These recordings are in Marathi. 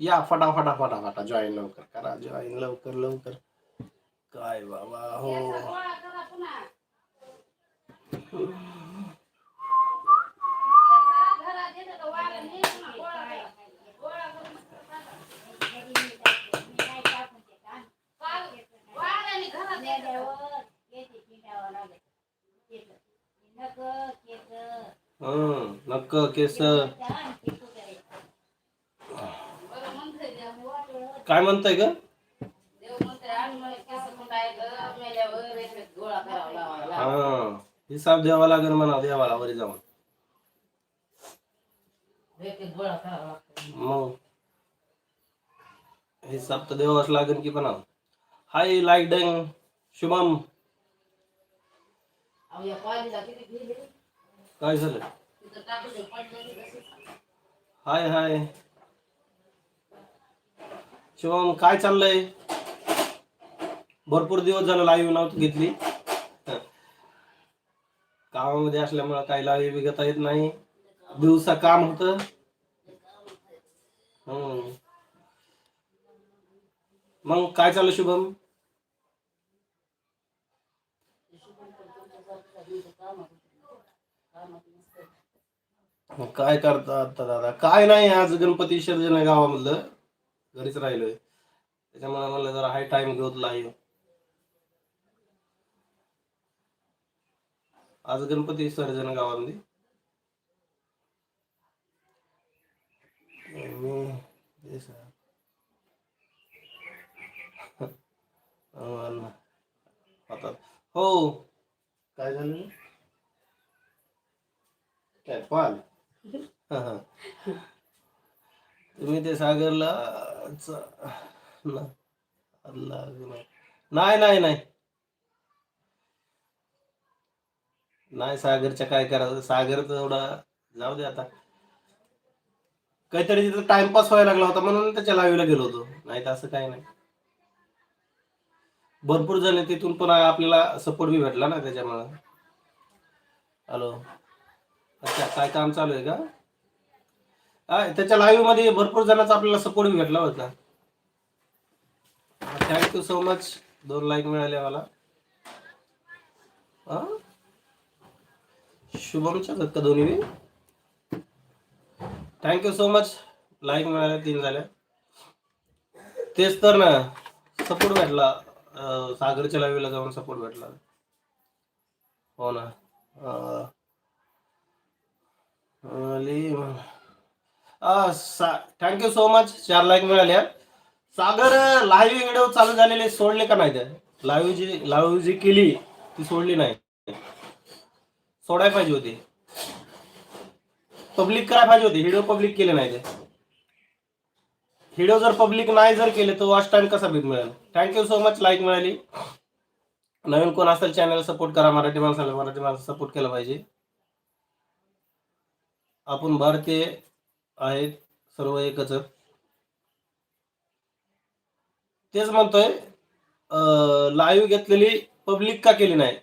या फटा फटा फटा फटा जॉईन लवकर करा जॉईन लवकर लवकर. काय बाबा हो. हम्म नक्क केस. काय म्हणताय ग? हा हिसाब द्यावा लागेल म्हणा देवाला वरी जाऊन मग. हिसाब तर देवाच लागेल की पण. हाय लाईक डंग शुभम. काय झालं? हाय हाय. शुभम काय चाललंय? भरपूर दिवस झालं लाईव्ह नव्हती घेतली. कामामध्ये असल्यामुळे काही लाईव्ह घेता येत नाही. दिवसा काम होत. मग काय चाललं शुभम? काय करतात दादा? काय नाही आज गणपती विसर्जन आहे गावामधलं. घरीच राहिलोय. त्याच्यामुळे म्हणलं जरा हाय टाइम घेऊत लाईव्ह आज गणपती विसर्जन आहे गावामध्ये. आहे. हो काय झालं? काय पाल हा, हा. तुम्ही ते सागरला नाही. नाही नाही नाही. सागरच्या काय करायचं? सागर एवढा जाऊ दे आता. काहीतरी तिथं टाइमपास व्हायला लागला होता म्हणून त्याच्या लावीला गेलो होतो. नाही तर असं काही नाही. भरपूर जण तिथून पण आपल्याला सपोर्ट बी भेटला ना त्याच्यामुळं. हॅलो अच्छा काय काम चालू आहे का? त्याच्या लाईव्हमध्ये भरपूर जणांचा आपल्याला सपोर्ट भेटला होता. थँक्यू सो मच दोन लाईक मिळाले मला. शुभमच्या आहेत का दोन्ही? थँक्यू सो मच लाईक मिळाल्या तीन झाल्या. तेच तर ना सपोर्ट भेटला. सागरच्या लाईव्हला जाऊन सपोर्ट भेटला. हो ना. अं, थँक्यू सो मच चार लाईक मिळाल्या सागर लाईव्ह व्हिडिओ चालू झालेले सोडले का नाही ते? लाईव्ह जी लाईव्ह जी केली ती सोडली नाही. सोडायला पाहिजे होती. पब्लिक करायला पाहिजे होती. व्हिडिओ पब्लिक केले नाही ते. व्हिडिओ जर पब्लिक नाही जर केले तर वॉच टाइम कसा बीत मिळेल? थँक्यू सो मच लाईक मिळाली. नवीन कोण असेल चॅनल सपोर्ट करा. मराठी माणसाला मराठी माणसाला सपोर्ट केला पाहिजे. आपण भारतीय आहेत सर्व एकच. तेच म्हणतोय लाईव्ह घेतलेली पब्लिक का केली नाही?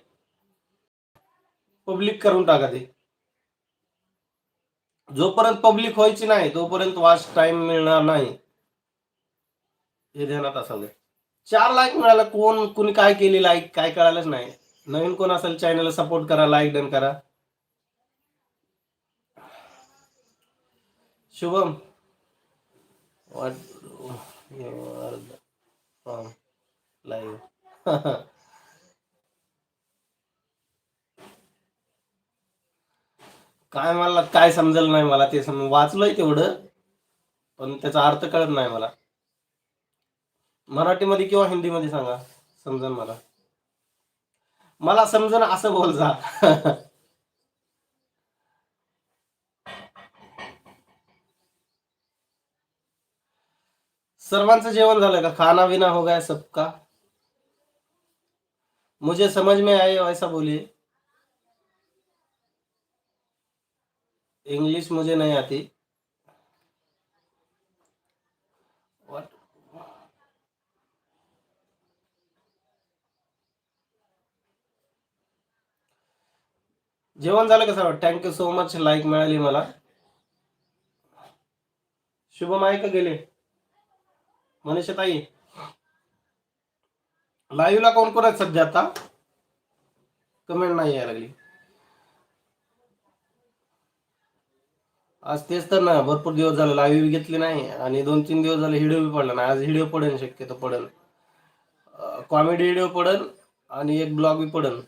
पब्लिक करून टाका ते. जोपर्यंत पब्लिक व्हायची नाही तोपर्यंत वॉच टाइम मिळणार नाही. हे ध्यानात असाल चार लाईक मिळाला कोण कुणी काय केली लाईक काय कळालंच नाही. नवीन कोण असेल चॅनलला सपोर्ट करा लाईक डन करा. शुभम. what from live काय मला काय समजलं नाही मला ते सम वाचलंय तेवढं पण त्याचा अर्थ कळत नाही मला. मराठीमध्ये किंवा हिंदीमध्ये सांगा समजेल मला. मला समजन असं बोल जा सर्वांचं जेवण झालं का? खाना बिना हो गया सबका. मुझे समझ में आए ऐसा बोलिए। इंग्लिश मुझे नहीं आती? जेवण झालं का sir thank you so much like मिळाली मला. शुभम आहे का गेले? मनीषा ताई. लाईव्हला कोण कोण आहेत सध्या आता? कमेंट नाही यायला लागली. आज तेच तर ना भरपूर दिवस झाले लाईव्ह घेतली नाही आणि दोन तीन दिवस झाले व्हिडिओ बी पडला नाही. आज व्हिडिओ पडेल शक्यतो पडेल. कॉमेडी व्हिडिओ पडेल आणि एक ब्लॉग बी पडेल.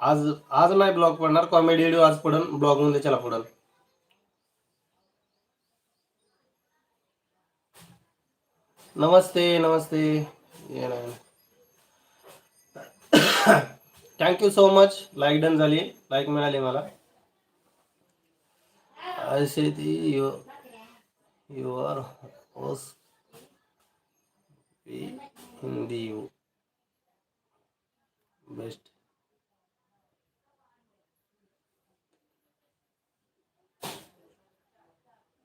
आज आज नाही ब्लॉग पडणार कॉमेडी व्हिडिओ आज पडेल ब्लॉगमध्ये त्याला पडेल. नमस्ते नमस्ते. ये thank you so much like done झाली. लाईक मिळाली मला. असे ती यु यू आर होस हिंदी यू बेस्ट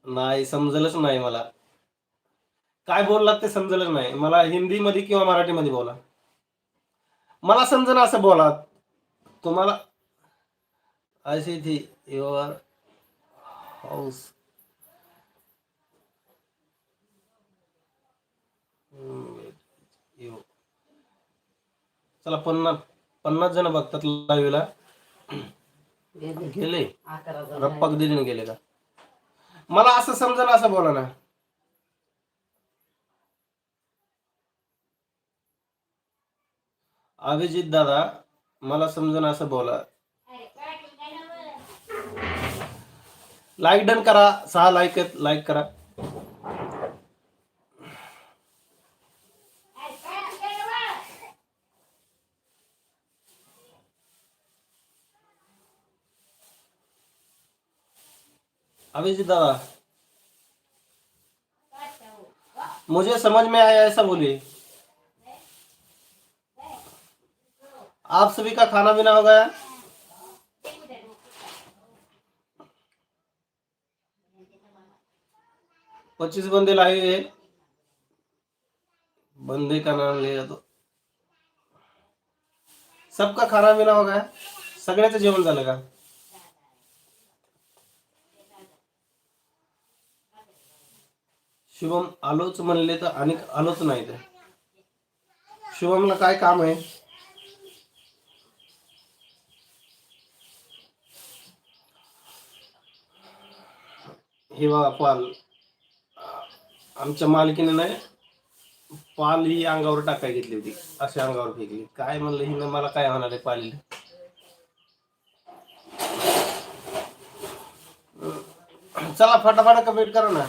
नाही समजलंच नाही मला. काय बोललात ते समजलंच नाही. मला हिंदी मध्ये किंवा मराठी मध्ये बोला. मला समजणं असं बोला. तुम्हाला अशी ती युअर हाऊस चला पन्नास पन्नास जण बघतात लाईव्हला गेले. रप्पाक दिलीने गेले का? मला असं समजा असं बोला ना. अभिजित दादा, मला समजून असं बोला. लाईक डन करा, सहा लाईक लाईक करा. अभिजीत दादा, मुझे समझ में आया ऐसा बोलिए। आप सभी का खाना पीना हो गया? पच्चीस बंदे लाए हुए बंदे का नाम लिया तो। सबका खाना पीना हो गया? सगळ्याचं जेवण झालं का शुभम आलोच म्हणले तर आणि आलोच नाही तर शुभमला काय काम आहे हे बघा पाल आमच्या मालकीने नाही पाल ही अंगावर टाकाय घेतली होती. अशी अंगावर फेकली. काय म्हणलं हिनं? मला काय होणार आहे पालीला? चला फटाफट कमेंट करा ना.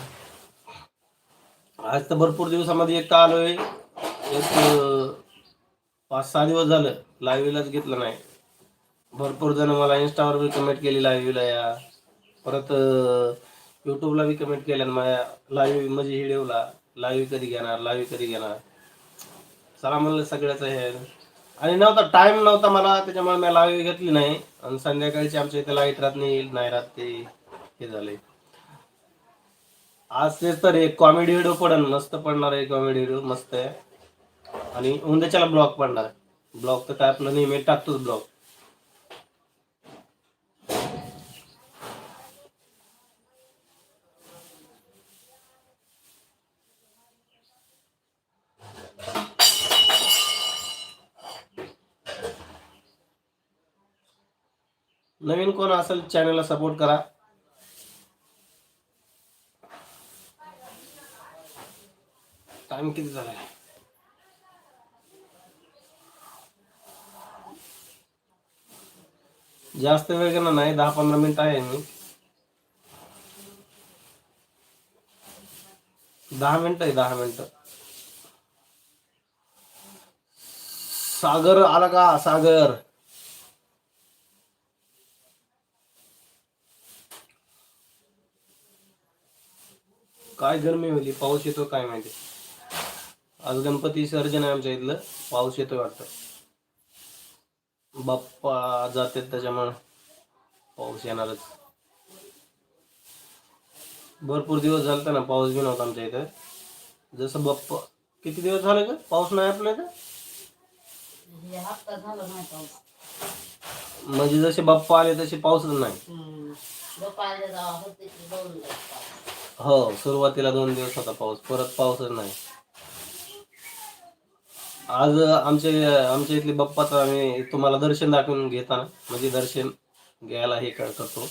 आज तर भरपूर दिवसामध्ये एक आलोय एक पाच सहा दिवस झालं. लाईव्हलाच घेतलं नाही. भरपूर जण मला इंस्टावर कमेंट केली लाईव्हला या. परत युट्यूबला बी कमेंट केल्या माझ्या लाईव्ह म्हणजे व्हिडिओला लाईव्ह कधी घेणार लाईव्ह कधी घेणार? चला म्हणलं सगळ्याच हे. आणि नव्हता टाइम नव्हता मला त्याच्यामुळे मी लाईव्ह घेतली नाही. आणि संध्याकाळची आमच्या इथे लाइट राहत नाही नाही राहत ते हे झाले आज तेच तर एक कॉमेडी व्हिडिओ पडन मस्त पडणार आहे कॉमेडी व्हिडिओ मस्त आहे. आणि उंद्याच्याला ब्लॉग पडणार ब्लॉग तर काय आपलं नेहमी टाकतोच ब्लॉग नवीन कोण असेल चॅनलला सपोर्ट करा. टाइम किती झालाय? जास्त वेळ घेणार नाही दहा पंधरा मिनिट आहे मी. दहा मिनिट आहे दहा मिनिट. सागर आला का? सागर. काय गरमी होती? पाऊस येतो काय माहिती? आज गणपती विसर्जन आहे आमच्या इथलं. पाऊस येतोय वाटतं. बाप्पा जातात त्याच्यामुळे पाऊस येणारच. भरपूर दिवस झालता ना पाऊस बी नव्हता आमच्या इथं. जसं बाप्पा किती दिवस झाले का पाऊस नाही आपल्या इथं? झाला म्हणजे जसे बाप्पा आले तसे पाऊसच नाही. हो सुरुवातीला दोन दिवस होता पाऊस परत पाऊसच नाही. आज आमचे आमच्या इथले बाप्पाचं आम्ही तुम्हाला दर्शन दाखवून घेताना म्हणजे दर्शन घ्यायला हे करतो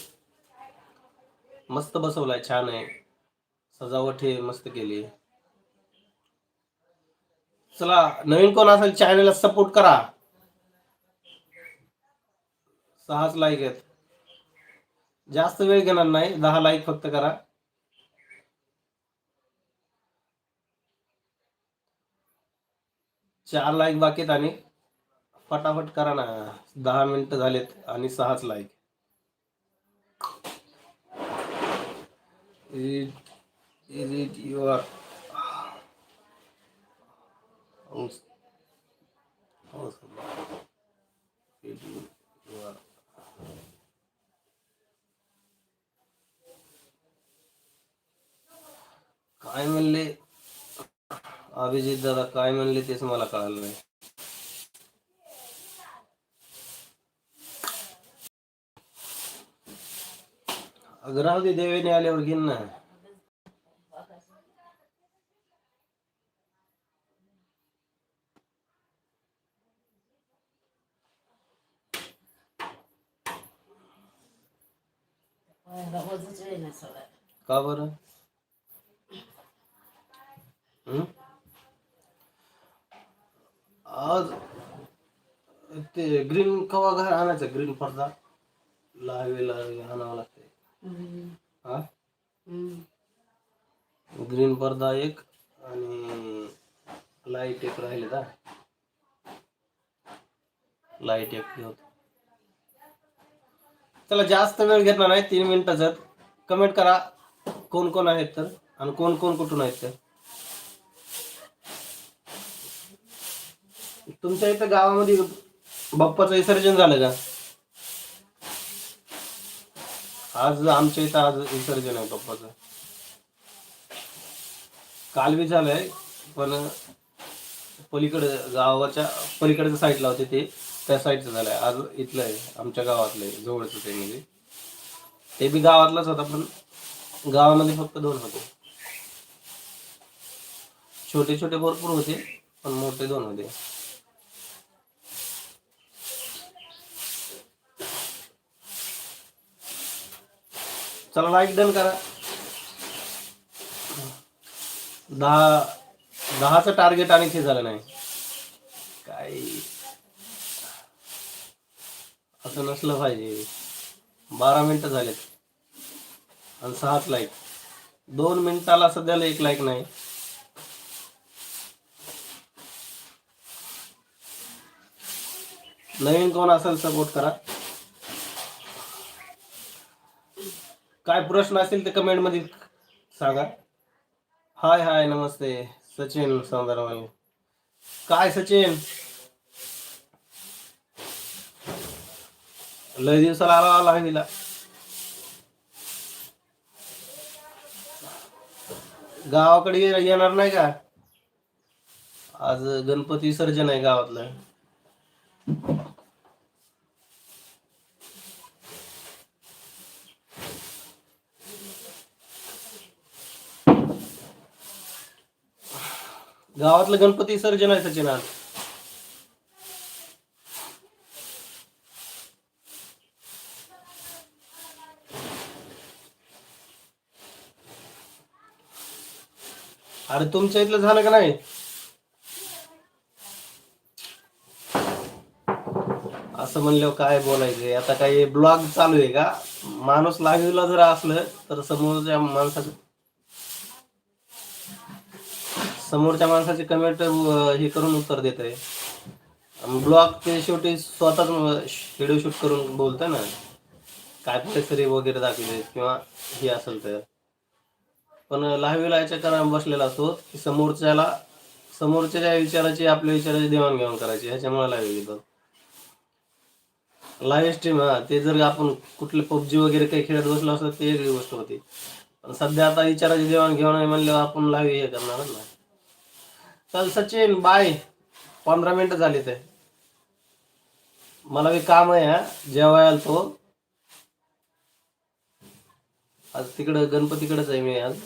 मस्त बसवलाय छान आहे. सजावट हे मस्त केली. चला नवीन कोण असेल चॅनलला सपोर्ट करा. सहाच लाईक आहेत. जास्त वेळ घेणार नाही दहा लाईक फक्त करा. चार लाईक बाकी आहेत आणि फटाफट करा ना. दहा मिनिटं झालेत आणि सहाच लाईक इज इट युअर काय म्हणले? अभिजित दादा, काय म्हणले तेच मला कळालं नाही. अगं राहू दे, देवेने आल्यावर घेईन ना. का बरं? हं? आज ते ग्रीन कवा घर आणायचं? ग्रीन पडदा. लावे आणावं लागते हा? ग्रीन पडदा एक आणि लाइट एक राहिले का लाइट एक घेऊ चला जास्त वेळ घेतला नाही तीन मिनिटाचा कमेंट करा कोण कोण आहेत तर. आणि कोण कोण कुठून आहेत तर. तुमच्या इथं गावामध्ये बाप्पाचं विसर्जन झालं का? आज आमच्या इथं आज विसर्जन आहे बाप्पाचं. काल बी झालंय पण पलीकडे गावाच्या पलीकडच्या साईडला होते ते. त्या साईडचं झालंय. आज इथलं आहे आमच्या गावातलं आहे जवळच ते म्हणजे. ते बी गावातलाच होता पण गावामध्ये फक्त दोन होते. छोटे छोटे भरपूर होते पण मोठे दोन होते. चला लाईक डन करा. दहा दहाचं टार्गेट आणि ते झालं नाही. काय? असं नसलं पाहिजे. बारा मिनटं झालेत. आणि सहाच लाईक दोन मिनिटाला सध्याला एक लाईक नाही. नवीन कोण असेल सपोर्ट करा. काय प्रश्न असतील ते कमेंटमध्ये सांगा. हाय हाय नमस्ते. सचिन सौंदरवाले काय सचिन? लय दिवसाला आला आला दिला गावाकडे येणार नाही का? आज गणपती विसर्जन आहे गावातलं. गावातलं गणपती विसर्जन आहे सचिन आज. अरे तुमच्या इथलं झालं का नाही? असं म्हणल्यावर काय बोलायचंय आता काही ब्लॉग चालू आहे का? माणूस लाईव्हला जर असलं तर समोरच्या माणसाचं समोरच्या माणसाचे कमेंट हे करून उत्तर देत आहे ब्लॉग ते शेवटी स्वतःच व्हिडिओ शूट करून बोलतोय ना. काय परिसरी वगैरे दाखवले किंवा हे असेल तर. पण लाईव्हला याच्या कारण बसलेला असतो की समोरच्याला समोरच्या विचाराची आपल्या विचाराची देवाणघेवाण करायची ह्याच्यामुळे लाईव्ह घेतो लाईव्ह स्ट्रीम हा ते जर आपण कुठले पबजी वगैरे काही खेळत बसलो असतो ते वेगळी गोष्ट होती. पण सध्या आता विचाराची देवाणघेवाण म्हणल्यावर आपण लाईव्ह हे करणारच ना. चल सचिन बाय. पंधरा मिनिटं झाली ते. मला बी काम आहे हा. जेवायला तो. आज तिकडं गणपतीकडेच आहे मी आज.